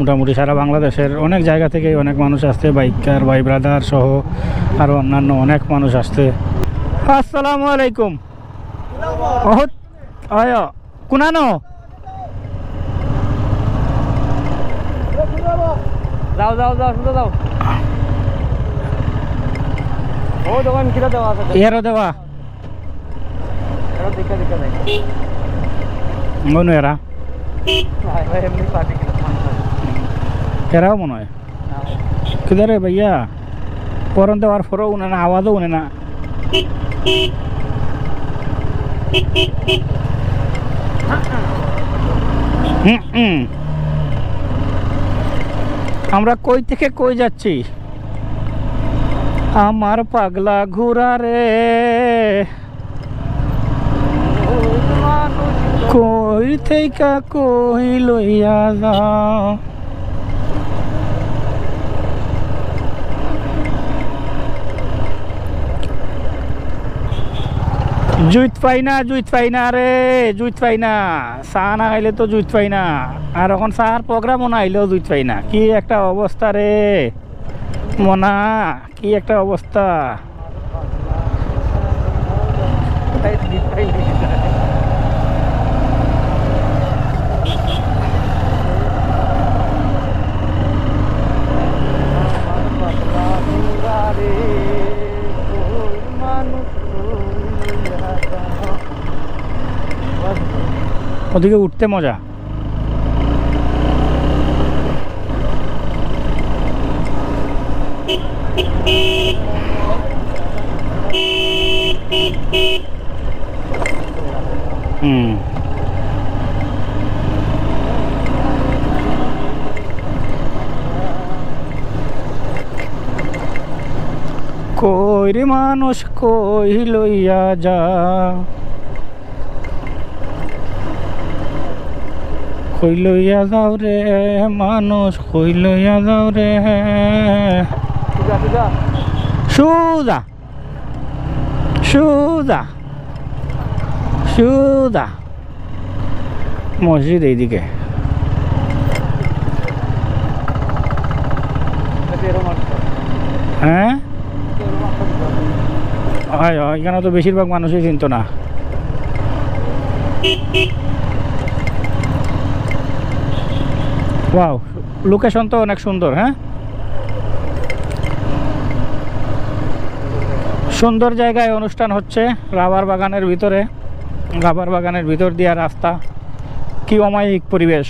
মোটামুটি সারা বাংলাদেশের অনেক জায়গা থেকে অনেক মানুষ আসছে বাইকার ভাই ব্রাদার সহ আরও অন্যান্য অনেক মানুষ আসছে। আসসালামু আলাইকুম। অহত আয় কুনানো? যাও যাও যাও শুনতে যাও ও দোকান কিরা দেওয়া আছে? এরও দেওয়া। এরা দেখে দেখে দেয় মনু এরা। ভাই ভাই এমনি পার্টি কিরা এরাও মনে হয়। কিদারে ভাইয়া পরন দেওয়ার পরও উনে না, আওয়াজও উনে না। আমরা কই থেকে কই যাচ্ছি? আমার পাগলা ঘোরা রে। কই থেকে কই লইয়া যাও? জুইত পাই না, জুইত পাই না রে, জুইত পাই না। চাহ না খাইলে তো জুইত পাই না। আর এখন চাহার প্রোগ্রামও না আইলেও জুইত পাই না। কি একটা অবস্থা রে মনা, কি একটা অবস্থা ওদিকে উঠতে মজা। হুম। কই রে মানুষ কই লইয়া যা? কই লইয়া যাও রে মানুষ কই লইয়া যাও রে। সুদা সুদা সুদা মসজিদ এইদিকে। হ্যাঁ এখানে তো বেশিরভাগ মানুষই চিনত না। ওয়াও লোকেশন তো অনেক সুন্দর হ্যাঁ? সুন্দর জায়গায় অনুষ্ঠান হচ্ছে রাবার বাগানের ভিতরে। রাবার বাগানের ভিতর দিয়া রাস্তা। কি অমায়িক পরিবেশ।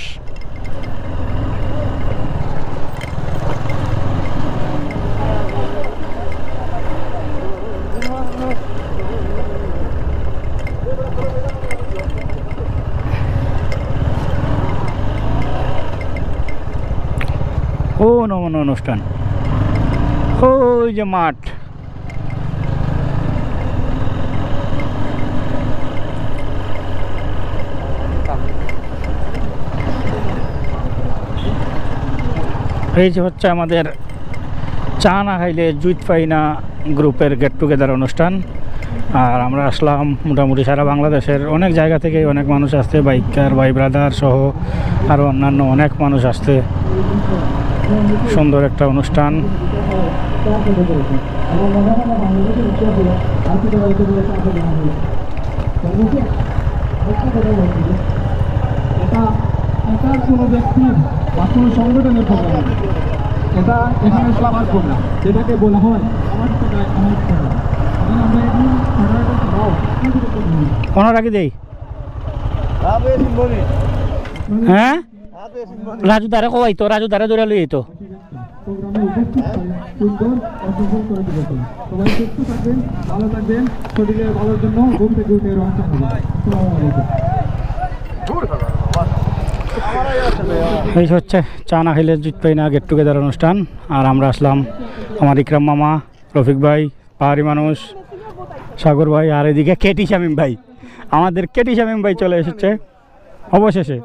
ও অনুষ্ঠান। ওই যে মাঠ। এই যে হচ্ছে আমাদের চা না খাইলে জুইত পাই না গ্রুপের গেট টুগেদার অনুষ্ঠান। আর আমরা আসলাম মোটামুটি সারা বাংলাদেশের অনেক জায়গা থেকে অনেক মানুষ আসতে বাইকার, ভাই ব্রাদার সহ আরও অন্যান্য অনেক মানুষ আসতে সুন্দর একটা অনুষ্ঠান। এটা সংগঠনের এটা এখানে সবার যেটাকে বলা হয় আমার আমার এখন আমরা এখন সাধারণত সবাও কিন্তু করব না। ওনারা কি দেই। হ্যাঁ? রাজু দ্বারা কই তো, রাজু দ্বারা ধরে লই তো। এই হচ্ছে চা না খাইলে জুত পাই না গেট টুগেদার অনুষ্ঠান। আর আমরা আসলাম আমার ইকরাম মামা, রফিক ভাই, পাহাড়ি মানুষ। সাগর ভাই আর এদিকে কেটি শামিম ভাই। আমাদের কেটি শামিম ভাই চলে এসেছে। অবশেষে।